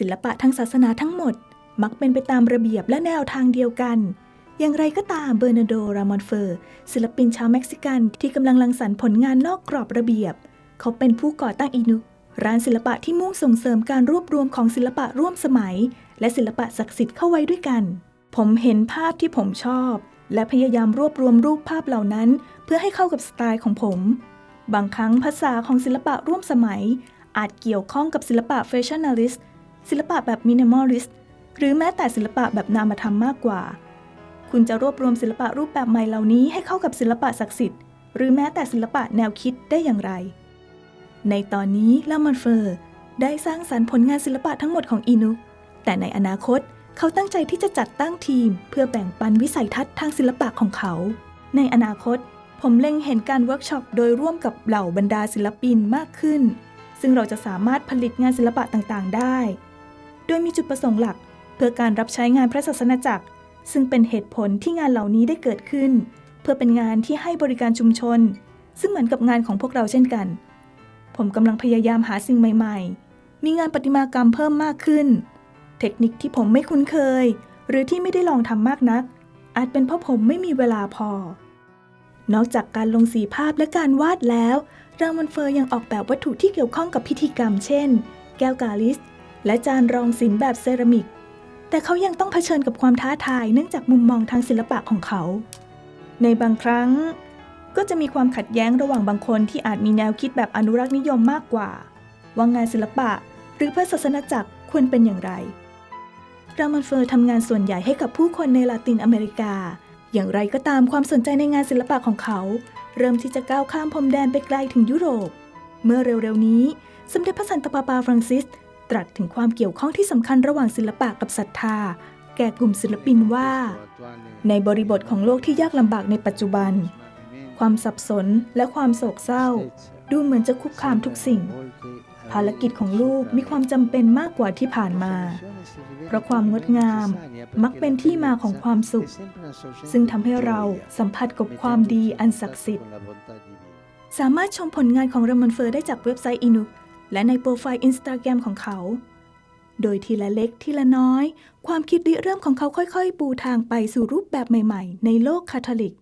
ศิลปะทางศาสนาทั้งหมด มักเป็นไปตามระเบียบและแนวทางเดียวกัน อย่างไรก็ตามเบอร์นาโด รามอนเฟอร์ ศิลปินชาวเม็กซิกันที่กำลังรังสรรค์ผลงานนอกกรอบระเบียบ เขาเป็นผู้ก่อตั้งอินุร้านศิลปะที่มุ่งส่งเสริมการรวบรวมของศิลปะร่วมสมัย และศิลปะศักดิ์สิทธิ์เข้าไว้ด้วยกัน ผมเห็นภาพที่ผมชอบ และพยายามรวบรวมรูปภาพเหล่านั้น เพื่อให้เข้ากับสไตล์ของผม บางครั้งภาษาของศิลปะร่วมสมัย อาจเกี่ยวข้องกับศิลปะแฟชั่นนาลิสต์ ศิลปะแบบมินิมอลิสต์หรือแม้แต่ศิลปะแบบนามธรรมมากกว่า คุณจะรวบรวมศิลปะรูปแบบใหม่เหล่านี้ให้เข้ากับศิลปะศักดิ์สิทธิ์หรือแม้แต่ศิลปะแนวคิดได้อย่างไร ในตอนนี้ลามอนเฟอร์ได้สร้างสรรค์ผลงานศิลปะทั้งหมดของอินุก แต่ในอนาคตเขาตั้งใจที่จะจัดตั้งทีม เพื่อแบ่งปันวิสัยทัศน์ทางศิลปะของเขา ในอนาคต ผมเล็งเห็นการเวิร์กช็อปโดยร่วมกับเหล่าบรรดาศิลปินมากขึ้น ซึ่งเราจะสามารถผลิตงานศิลปะต่างๆ ได้ โดยมีจุดประสงค์หลัก เพื่อการรับใช้งานพระศาสนาจักร ซึ่งเป็นเหตุผลที่งานเหล่านี้ได้เกิดขึ้น เพื่อเป็นงานที่ให้บริการชุมชน ซึ่งเหมือนกับงานของพวกเราเช่นกัน ผมกำลังพยายามหาสิ่งใหม่ๆ มีงานประติมากรรมเพิ่มมากขึ้น เทคนิคที่ผมไม่คุ้นเคย หรือที่ไม่ได้ลองทำมากนัก อาจเป็นเพราะผมไม่มีเวลาพอนอกจากการลงสีภาพและการวาดแล้ว รามอนเฟอร์ยังออกแบบวัตถุที่เกี่ยวข้องกับพิธีกรรม เช่น แก้วกาลิส และจานรองศิลป์แบบเซรามิก แต่เขายังต้องเผชิญกับความท้าทายเนื่องจากมุมมองทางศิลปะของเขา ในบางครั้งก็จะมีความขัดแย้งระหว่างบางคนที่อาจมีแนวคิดแบบอนุรักษ์นิยมมากกว่า ว่างานศิลปะหรือพระศาสนาจักรควรเป็นอย่างไรรามอนเฟอร์ทำงานส่วนใหญ่ให้กับผู้คนในลาตินอเมริกา อย่างไรก็ตามความสนใจในงานศิลปะของเขา เริ่มที่จะก้าวข้ามพรมแดนไปไกลถึงยุโรป เมื่อเร็วๆนี้ สมเด็จพระสันตะปาปาฟรังซิส ตรัสถึงความเกี่ยวข้องที่สำคัญระหว่างศิลปะกับศรัทธา แก่กลุ่มศิลปินว่า ในบริบทของโลกที่ยากลำบากในปัจจุบัน ความสับสนและความโศกเศร้า ดูเหมือนจะคุกคามทุกสิ่ง ภารกิจของลูกมีความจำเป็นมากกว่าที่ผ่านมา เพราะความงดงาม มักเป็นที่มาของความสุข ซึ่งทำให้เราสัมผัสกับความดีอันศักดิ์สิทธิ์สามารถชมผลงานของรามอนเฟอร์ได้จากเว็บไซต์อินุ และในโปรไฟล์อินสตาแกรมของเขา โดยทีละเล็กทีละน้อย ความคิดริเริ่มของเขาค่อยๆ ปูทางไปสู่รูปแบบใหม่ๆ ในโลกคาทอลิก